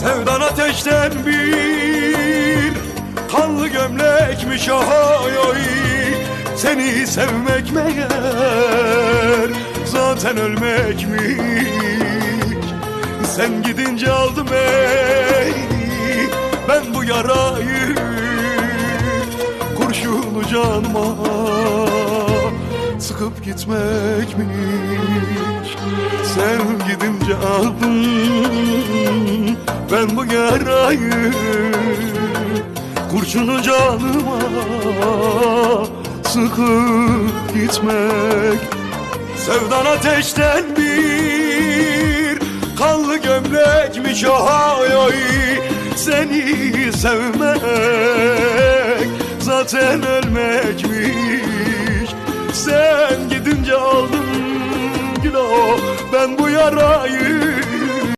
Sevdan ateşten bir kanlı gömlekmiş ay ay Seni sevmek meğer zaten ölmekmiş. Sen gidince aldım ey ben bu yarayı. Kurşunu canıma sıkıp gitmekmiş. Sen gidince aldım ben bu yarayı Kurşunu canıma sıkıp gitmek. Sevdan ateşten bir kanlı gömlekmiş ay ay Seni sevmek? Zaten ölmekmiş. Sen gidince aldım o ben bu yarayı